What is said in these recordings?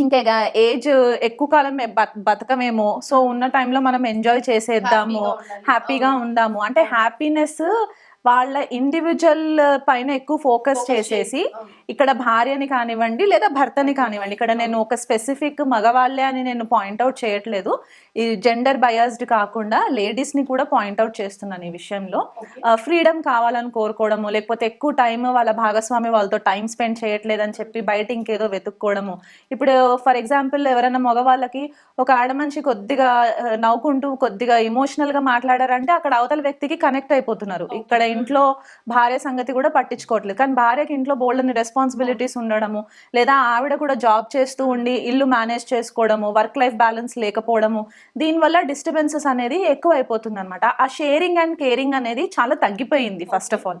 ఇంకా ఏజ్ ఎక్కువ కాలం బతకమేమో. సో ఉన్న టైంలో మనం ఎంజాయ్ చేసేద్దాము. హ్యాపీగా ఉందాము. అంటే హ్యాపీనెస్ వాళ్ళ ఇండివిజువల్ పైన ఎక్కువ ఫోకస్ చేసేసి ఇక్కడ భార్యని కానివ్వండి లేదా భర్తని కానివ్వండి. ఇక్కడ నేను ఒక స్పెసిఫిక్ మగవాళ్ళే అని నేను పాయింట్అవుట్ చేయట్లేదు. ఈ జెండర్ బయాస్డ్ కాకుండా లేడీస్ని కూడా పాయింట్అవుట్ చేస్తున్నాను ఈ విషయంలో. ఫ్రీడమ్ కావాలని కోరుకోవడము లేకపోతే ఎక్కువ టైం వాళ్ళ భాగస్వామి వాళ్ళతో టైం స్పెండ్ చేయట్లేదని చెప్పి బయట ఇంకేదో వెతుక్కోవడము. ఇప్పుడు ఫర్ ఎగ్జాంపుల్ ఎవరైనా మగవాళ్ళకి ఒక ఆడ మనిషి కొద్దిగా నవ్వుకుంటూ కొద్దిగా ఎమోషనల్గా మాట్లాడారంటే అక్కడ అవతల వ్యక్తికి కనెక్ట్ అయిపోతున్నారు. ఇక్కడ ఇంట్లో భార్య సంగతి కూడా పట్టించుకోవట్లేదు. కానీ భార్యకి ఇంట్లో బోల్డని రెస్పాన్సిబిలిటీస్ ఉండడము లేదా ఆవిడ కూడా జాబ్ చేస్తూ ఉండి ఇల్లు మేనేజ్ చేసుకోవడము వర్క్ లైఫ్ బ్యాలెన్స్ లేకపోవడము దీనివల్ల డిస్టర్బెన్సెస్ అనేది ఎక్కువ అయిపోతుంది అనమాట ఆ షేరింగ్ అండ్ కేరింగ్ అనేది చాలా తగ్గిపోయింది ఫస్ట్ ఆఫ్ ఆల్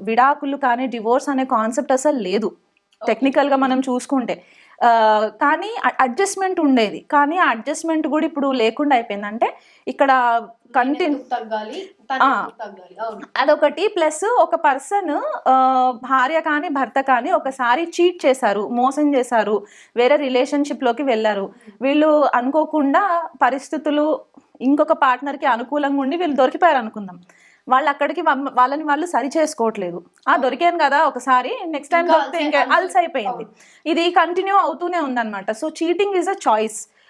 విడాకులు కానీ డివోర్స్ అనే కాన్సెప్ట్ అసలు లేదు. టెక్నికల్గా మనం చూసుకుంటే. ఆ, కానీ అడ్జస్ట్మెంట్ ఉండేది. కానీ ఆ అడ్జస్ట్మెంట్ కూడా ఇప్పుడు లేకుండా అయిపోయింది. అంటే ఇక్కడ కంటిన్యూ అదొకటి. ప్లస్ ఒక పర్సన్ భార్య కానీ భర్త కానీ ఒకసారి చీట్ చేశారు. మోసం చేశారు. వేరే రిలేషన్షిప్లోకి వెళ్ళారు. వీళ్ళు అనుకోకుండా పరిస్థితులు ఇంకొక partner కి అనుకూలంగా ఉండి వీళ్ళు దొరికిపోయారు అనుకుందాం వాళ్ళు అక్కడికి వాళ్ళని వాళ్ళు సరి చేసుకోవట్లేదు. ఆ దొరికాను కదా ఒకసారి నెక్స్ట్ టైం దొరికితే ఇంకా అల్స్ అయిపోయింది ఇది కంటిన్యూ అవుతూనే ఉందన్నమాట. So cheating is a choice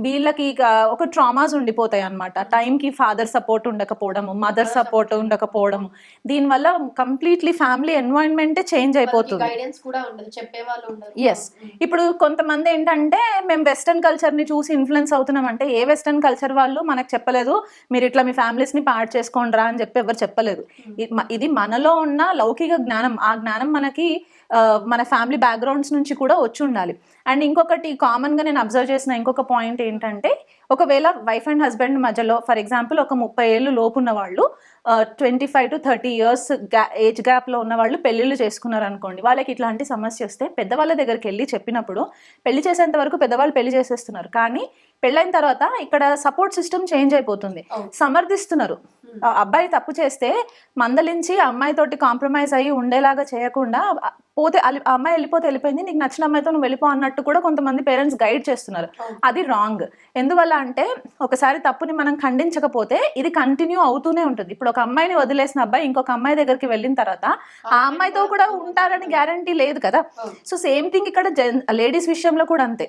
వీళ్ళకి ఇక ఒక ట్రామాస్ ఉండిపోతాయి అనమాట టైంకి ఫాదర్ సపోర్ట్ ఉండకపోవడము మదర్ సపోర్ట్ ఉండకపోవడము. దీనివల్ల కంప్లీట్లీ ఫ్యామిలీ ఎన్వైరన్మెంటే చేంజ్ అయిపోతుంది. ఎస్ ఇప్పుడు కొంతమంది ఏంటంటే మేము వెస్టర్న్ కల్చర్ని చూసి ఇన్ఫ్లుయెన్స్ అవుతున్నాం అంటే ఏ వెస్టర్న్ కల్చర్ వాళ్ళు మనకు చెప్పలేదు మీరు ఇట్లా మీ ఫ్యామిలీస్ని పాడు చేసుకోండి రా అని చెప్పి ఎవరు చెప్పలేదు. మ- ఇది మనలో ఉన్న లౌకిక జ్ఞానం. ఆ జ్ఞానం మనకి మన ఫ్యామిలీ బ్యాక్గ్రౌండ్స్ నుంచి కూడా వచ్చి ఉండాలి. అండ్ ఇంకొకటి కామన్గా నేను అబ్జర్వ్ చేసిన ఇంకొక పాయింట్ ఏంటంటే ఒకవేళ వైఫ్ అండ్ హస్బెండ్ మధ్యలో ఫర్ ఎగ్జాంపుల్ ఒక ముప్పై ఏళ్ళు లోపు ఉన్న వాళ్ళు twenty five to thirty years గ్యా ఏజ్ గ్యాప్లో ఉన్న వాళ్ళు పెళ్ళిళ్ళు చేసుకున్నారు అనుకోండి వాళ్ళకి ఇట్లాంటి సమస్య వస్తే పెద్దవాళ్ళ దగ్గరికి వెళ్ళి చెప్పినప్పుడు పెళ్ళి చేసేంత వరకు పెద్దవాళ్ళు పెళ్ళి చేసేస్తున్నారు. కానీ పెళ్ళైన తర్వాత ఇక్కడ సపోర్ట్ సిస్టమ్ చేంజ్ అయిపోతుంది. సమర్థిస్తున్నారు. అబ్బాయి తప్పు చేస్తే మందలించి ఆ అమ్మాయితోటి కాంప్రమైజ్ అయ్యి ఉండేలాగా చేయకుండా పోతే ఆ అమ్మాయి వెళ్ళిపోతే వెళ్ళిపోయింది నీకు నచ్చిన అమ్మాయితో నువ్వు వెళ్ళిపో అన్నట్టు కూడా కొంతమంది పేరెంట్స్ గైడ్ చేస్తున్నారు. అది రాంగ్. ఎందువల్ల అంటే ఒకసారి తప్పుని మనం ఖండించకపోతే ఇది కంటిన్యూ అవుతూనే ఉంటుంది. ఇప్పుడు ఒక అమ్మాయిని వదిలేసిన అబ్బాయి ఇంకొక అమ్మాయి దగ్గరికి వెళ్ళిన తర్వాత ఆ అమ్మాయితో కూడా ఉంటారని గ్యారంటీ లేదు కదా. సో సేమ్ థింగ్ ఇక్కడ లేడీస్ విషయంలో కూడా అంతే.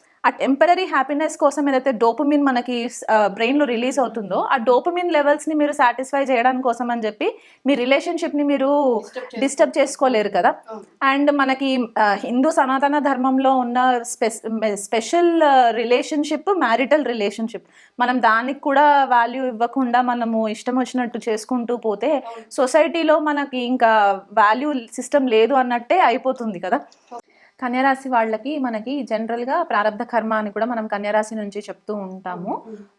ఆ టెంపరీ హ్యాపీనెస్ కోసం ఏదైతే డోపమిన్ మనకి బ్రెయిన్లో రిలీజ్ అవుతుందో ఆ డోపమిన్ లెవెల్స్ని మీరు సాటిస్ఫై చేయడానికి కోసం అని చెప్పి మీ రిలేషన్షిప్ని మీరు డిస్టర్బ్ చేసుకోలేరు కదా. అండ్ మనకి హిందూ సనాతన ధర్మంలో ఉన్న స్పెషల్ రిలేషన్షిప్ మ్యారిటల్ రిలేషన్షిప్ మనం దానికి కూడా వాల్యూ ఇవ్వకుండా మనము ఇష్టం వచ్చినట్టు చేసుకుంటూ పోతే. సొసైటీలో మనకి ఇంకా వాల్యూ సిస్టమ్ లేదు అన్నట్టే అయిపోతుంది కదా కన్యరాశి వాళ్ళకి మనకి జనరల్గా ప్రారంభ కర్మ అని కూడా మనం కన్యరాశి నుంచి చెప్తూ ఉంటాము.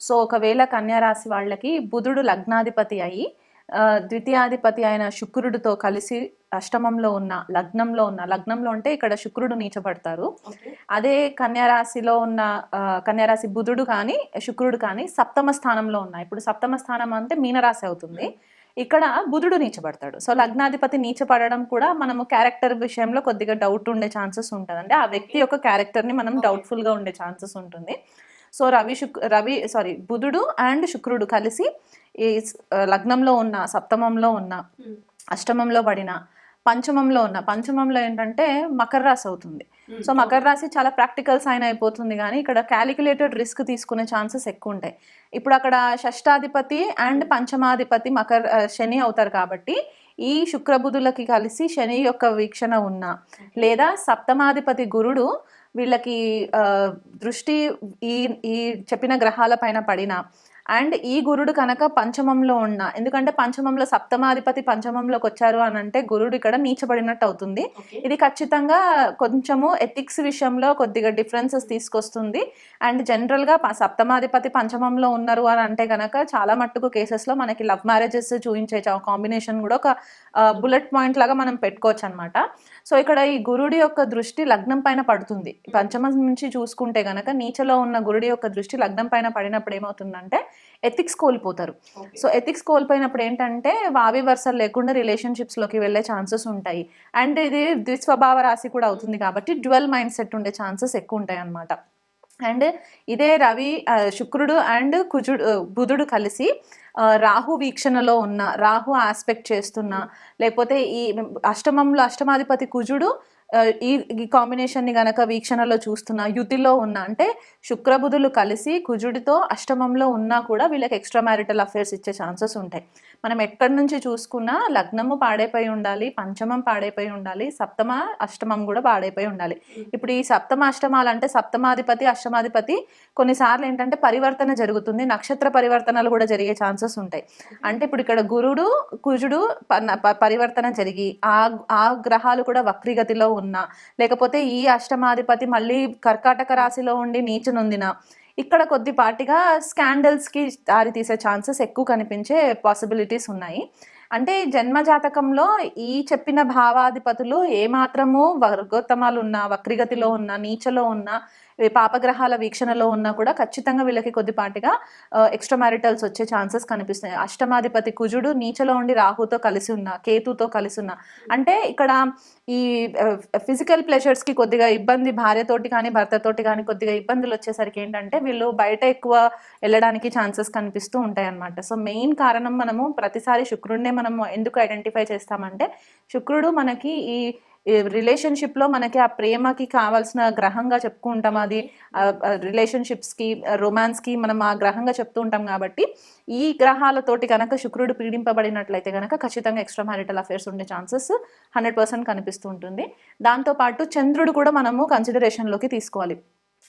సో ఒకవేళ కన్యారాశి వాళ్ళకి బుధుడు లగ్నాధిపతి అయి ద్వితీయాధిపతి అయిన శుక్రుడితో కలిసి అష్టమంలో ఉన్న లగ్నంలో ఉన్న లగ్నంలో అంటే ఇక్కడ శుక్రుడు నీచబడతారు. అదే కన్యారాశిలో ఉన్న కన్యారాశి బుధుడు కానీ శుక్రుడు కానీ సప్తమ స్థానంలో ఉన్నాయి ఇప్పుడు సప్తమ స్థానం అంటే మీనరాశి అవుతుంది ఇక్కడ బుధుడు నీచబడతాడు సో లగ్నాధిపతి నీచపడడం కూడా మనము క్యారెక్టర్ విషయంలో కొద్దిగా డౌట్ ఉండే ఛాన్సెస్ ఉంటుంది అంటే ఆ వ్యక్తి యొక్క క్యారెక్టర్ని మనం Okay. డౌట్ఫుల్గా ఉండే ఛాన్సెస్ ఉంటుంది సో రవి శుక్ రవి సారీ బుధుడు అండ్ శుక్రుడు కలిసి ఈ లగ్నంలో ఉన్న సప్తమంలో ఉన్న. అష్టమంలో పడిన పంచమంలో ఉన్న పంచమంలో ఏంటంటే మకర రాశి అవుతుంది. సో మకర రాశి చాలా ప్రాక్టికల్ సైన్ అయిపోతుంది కానీ ఇక్కడ క్యాలిక్యులేటెడ్ రిస్క్ తీసుకునే ఛాన్సెస్ ఎక్కువ ఉంటాయి. ఇప్పుడు అక్కడ షష్టాధిపతి అండ్ పంచమాధిపతి మకర శని అవుతారు కాబట్టి ఈ శుక్రబుధులకి కలిసి శని యొక్క వీక్షణ ఉన్న లేదా సప్తమాధిపతి గురుడు వీళ్ళకి ఆ, దృష్టి ఈ ఈ చెప్పిన గ్రహాల పైన పడిన అండ్ ఈ గురుడు కనుక పంచమంలో ఉన్న ఎందుకంటే పంచమంలో సప్తమాధిపతి పంచమంలోకి వచ్చారు అని అంటే గురుడు ఇక్కడ నీచబడినట్టు అవుతుంది. ఇది ఖచ్చితంగా కొంచెము ఎథిక్స్ విషయంలో కొద్దిగా డిఫరెన్సెస్ తీసుకొస్తుంది. అండ్ జనరల్గా సప్తమాధిపతి పంచమంలో ఉన్నారు అని అంటే కనుక చాలా మట్టుకు కేసెస్లో మనకి లవ్ మ్యారేజెస్ చూపించే కాంబినేషన్ కూడా ఒక బుల్లెట్ పాయింట్ లాగా మనం పెట్టుకోవచ్చు అనమాట సో ఇక్కడ ఈ గురుడి యొక్క దృష్టి లగ్నం పైన పడుతుంది. పంచమం నుంచి చూసుకుంటే గనక నీచలో ఉన్న గురుడి యొక్క దృష్టి లగ్నం పైన పడినప్పుడు ఏమవుతుందంటే ఎథిక్స్ కోల్పోతారు. సో ఎథిక్స్ కోల్పోయినప్పుడు ఏంటంటే వావి వరుసలు లేకుండా relationships లోకి వెళ్ళే ఛాన్సెస్ ఉంటాయి. అండ్ ఇది ద్విస్వభావ రాశి కూడా అవుతుంది కాబట్టి డ్యువల్ మైండ్ సెట్ ఉండే ఛాన్సెస్ ఎక్కువ ఉంటాయి అన్నమాట అండ్ ఇదే రవి శుక్రుడు అండ్ కుజుడు బుధుడు కలిసి రాహు వీక్షణలో ఉన్న రాహు ఆస్పెక్ట్ చేస్తున్న లేకపోతే ఈ అష్టమంలో అష్టమాధిపతి కుజుడు ఈ ఈ కాంబినేషన్ని గనక వీక్షణలో చూస్తున్న యుతిలో ఉన్న అంటే శుక్రబుధులు కలిసి కుజుడితో అష్టమంలో ఉన్నా కూడా వీళ్ళకి ఎక్స్ట్రా మ్యారిటల్ అఫేర్స్ ఇచ్చే ఛాన్సెస్ ఉంటాయి. మనం ఎక్కడి నుంచి చూసుకున్నా లగ్నము పాడైపోయి ఉండాలి పంచమం పాడైపోయి ఉండాలి సప్తమ అష్టమం కూడా పాడైపోయి ఉండాలి. ఇప్పుడు ఈ సప్తమ అష్టమాలు అంటే సప్తమాధిపతి అష్టమాధిపతి కొన్నిసార్లు ఏంటంటే పరివర్తన జరుగుతుంది నక్షత్ర పరివర్తనలు కూడా జరిగే ఛాన్సెస్ ఉంటాయి. అంటే ఇప్పుడు ఇక్కడ గురుడు కుజుడు పరివర్తన జరిగి ఆ ఆ గ్రహాలు కూడా వక్రీగతిలో ఉన్నా లేకపోతే ఈ అష్టమాధిపతి మళ్ళీ కర్కాటక రాశిలో ఉండి నీచునొందిన ఇక్కడ కొద్దిపాటిగా స్కాండల్స్కి దారి తీసే ఛాన్సెస్ ఎక్కువ కనిపించే పాసిబిలిటీస్ ఉన్నాయి. అంటే జన్మ జాతకంలో ఈ చెప్పిన భావాధిపతులు ఏమాత్రము వర్గోత్తమాలు ఉన్నా వక్రిగతిలో ఉన్నా నీచలో ఉన్నా పాపగ్రహాల వీక్షణలో ఉన్నా కూడా ఖచ్చితంగా వీళ్ళకి కొద్దిపాటిగా ఎక్స్ట్రా మ్యారిటల్స్ వచ్చే ఛాన్సెస్ కనిపిస్తున్నాయి. అష్టమాధిపతి కుజుడు నీచలో ఉండి రాహుతో కలిసి ఉన్న కేతుతో కలిసి ఉన్న. అంటే ఇక్కడ ఈ ఫిజికల్ ప్లెషర్స్కి కొద్దిగా ఇబ్బంది భార్యతోటి కానీ భర్తతోటి కానీ కొద్దిగా ఇబ్బందులు వచ్చేసరికి ఏంటంటే వీళ్ళు బయట ఎక్కువ వెళ్ళడానికి ఛాన్సెస్ కనిపిస్తూ ఉంటాయి అన్నమాట సో మెయిన్ కారణం మనము ప్రతిసారి శుక్రుడినే మనం ఎందుకు ఐడెంటిఫై చేస్తామంటే శుక్రుడు మనకి ఈ రిలేషన్షిప్లో మనకి ఆ ప్రేమకి కావాల్సిన గ్రహంగా చెప్పుకుంటాం అది రిలేషన్షిప్స్కి రొమాన్స్కి మనం ఆ గ్రహంగా చెప్తూ ఉంటాం కాబట్టి ఈ గ్రహాలతోటి కనుక శుక్రుడు పీడింపబడినట్లయితే కనుక ఖచ్చితంగా ఎక్స్ట్రా మ్యారిటల్ అఫేర్స్ ఉండే ఛాన్సెస్ హండ్రెడ్ పర్సెంట్ కనిపిస్తూ ఉంటుంది. దాంతోపాటు చంద్రుడు కూడా మనము కన్సిడరేషన్లోకి తీసుకోవాలి.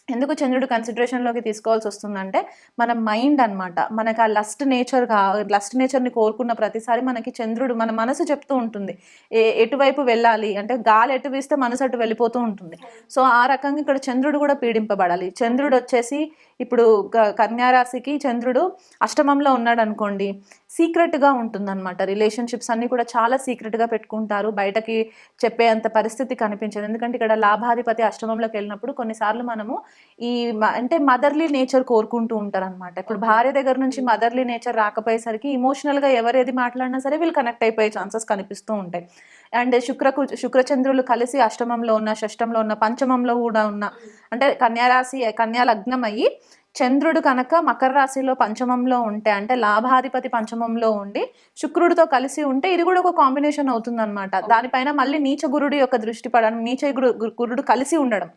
ఎందుకు చంద్రుడు కన్సిడరేషన్లోకి తీసుకోవాల్సి వస్తుందంటే మన మైండ్ అన్నమాట. మనకు ఆ లస్ట్ నేచర్ కా లస్ట్ నేచర్ని కోరుకున్న ప్రతిసారి మనకి చంద్రుడు మన మనసు చెప్తూ ఉంటుంది. ఏ ఎటువైపు వెళ్ళాలి? అంటే గాలి ఎటు వీస్తే మనసు అటు వెళ్ళిపోతూ ఉంటుంది. సో ఆ రకంగా ఇక్కడ చంద్రుడు కూడా పీడింపబడాలి. చంద్రుడు వచ్చేసి ఇప్పుడు క- కన్యారాశికి చంద్రుడు అష్టమంలో ఉన్నాడు అనుకోండి సీక్రెట్గా ఉంటుందన్నమాట. రిలేషన్షిప్స్ అన్నీ కూడా చాలా సీక్రెట్గా పెట్టుకుంటారు. బయటకి చెప్పేంత పరిస్థితి కనిపించదు. ఎందుకంటే ఇక్కడ లాభాధిపతి అష్టమంలోకి వెళ్ళినప్పుడు కొన్నిసార్లు మనము ఈ అంటే మదర్లీ నేచర్ కోరుకుంటూ ఉంటారనమాట ఇప్పుడు భార్య దగ్గర నుంచి మదర్లీ నేచర్ రాకపోయేసరికి ఇమోషనల్గా ఎవరేది మాట్లాడినా సరే వీళ్ళు కనెక్ట్ అయిపోయే ఛాన్సెస్ కనిపిస్తూ ఉంటాయి. అండ్ శుక్రకు శుక్రచంద్రులు కలిసి అష్టమంలో ఉన్న షష్టంలో ఉన్న పంచమంలో కూడా ఉన్న అంటే కన్యారాశి కన్యా లగ్నం అయ్యి చంద్రుడు కనుక మకర రాశిలో పంచమంలో ఉంటే అంటే లాభాధిపతి పంచమంలో ఉండి శుక్రుడితో కలిసి ఉంటే ఇది కూడా ఒక కాంబినేషన్ అవుతుందన్నమాట. దానిపైన మళ్ళీ నీచ గురుడు యొక్క దృష్టి పడడం నీచ గురు గురుడు కలిసి ఉండడం.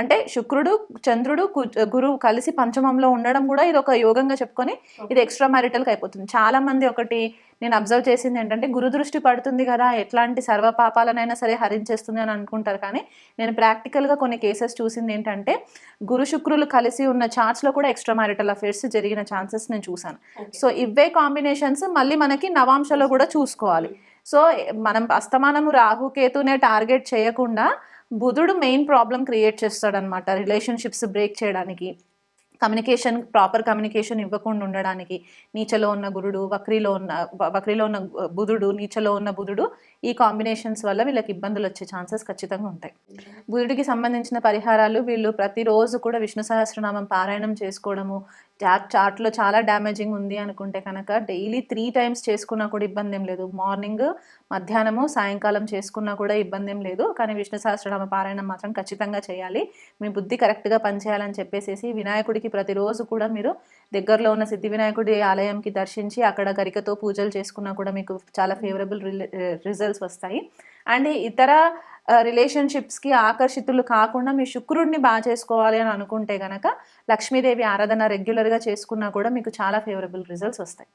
అంటే శుక్రుడు చంద్రుడు గురువు కలిసి పంచమంలో ఉండడం కూడా ఇది ఒక యోగంగా చెప్పుకొని ఇది ఎక్స్ట్రా మ్యారిటల్కి అయిపోతుంది. చాలా మంది ఒకటి నేను అబ్జర్వ్ చేసింది ఏంటంటే గురు దృష్టి పడుతుంది కదా ఎట్లాంటి సర్వ పాపాలనైనా సరే హరించేస్తుంది అని అనుకుంటారు. కానీ నేను ప్రాక్టికల్గా కొన్ని కేసెస్ చూసింది ఏంటంటే గురు శుక్రులు కలిసి ఉన్న చార్ట్స్లో కూడా ఎక్స్ట్రా మ్యారిటల్ అఫేర్స్ జరిగిన ఛాన్సెస్ నేను చూసాను సో ఇవే కాంబినేషన్స్ మళ్ళీ మనకి నవాంశలో కూడా చూసుకోవాలి. సో మనం అస్తమానము రాహుకేతునే టార్గెట్ చేయకుండా బుధుడు మెయిన్ ప్రాబ్లం క్రియేట్ చేస్తాడనమాట రిలేషన్షిప్స్ బ్రేక్ చేయడానికి కమ్యూనికేషన్ ప్రాపర్ కమ్యూనికేషన్ ఇవ్వకుండా ఉండడానికి. నీచలో ఉన్న గురుడు వక్రీలో ఉన్న వక్రీలో ఉన్న బుధుడు నీచలో ఉన్న బుధుడు ఈ కాంబినేషన్స్ వల్ల వీళ్ళకి ఇబ్బందులు వచ్చే ఛాన్సెస్ ఖచ్చితంగా ఉంటాయి. బుధుడికి సంబంధించిన పరిహారాలు వీళ్ళు ప్రతిరోజు కూడా విష్ణు సహస్రనామం పారాయణం చేసుకోవడము చాట్ చాట్లో చాలా డ్యామేజింగ్ ఉంది అనుకుంటే కనుక డైలీ త్రీ టైమ్స్ చేసుకున్నా కూడా ఇబ్బంది ఏం లేదు. మార్నింగ్ మధ్యాహ్నము సాయంకాలం చేసుకున్నా కూడా ఇబ్బంది ఏం లేదు. కానీ విష్ణు సహస్రనామ పారాయణం మాత్రం ఖచ్చితంగా చేయాలి. మీ బుద్ధి కరెక్ట్గా పనిచేయాలని చెప్పేసి వినాయకుడికి ప్రతిరోజు కూడా మీరు దగ్గరలో ఉన్న సిద్ధి వినాయకుడి ఆలయంకి దర్శించి అక్కడ గరికతో పూజలు చేసుకున్నా కూడా మీకు చాలా ఫేవరబుల్ రిజల్ట్స్ వస్తాయి. అండ్ ఇతర రిలేషన్షిప్స్కి ఆకర్షితులు కాకుండా మీ శుక్రుడిని బాగా చేసుకోవాలి అని అనుకుంటే గనక లక్ష్మీదేవి ఆరాధన రెగ్యులర్గా చేసుకున్నా కూడా మీకు చాలా ఫేవరబుల్ రిజల్ట్స్ వస్తాయి.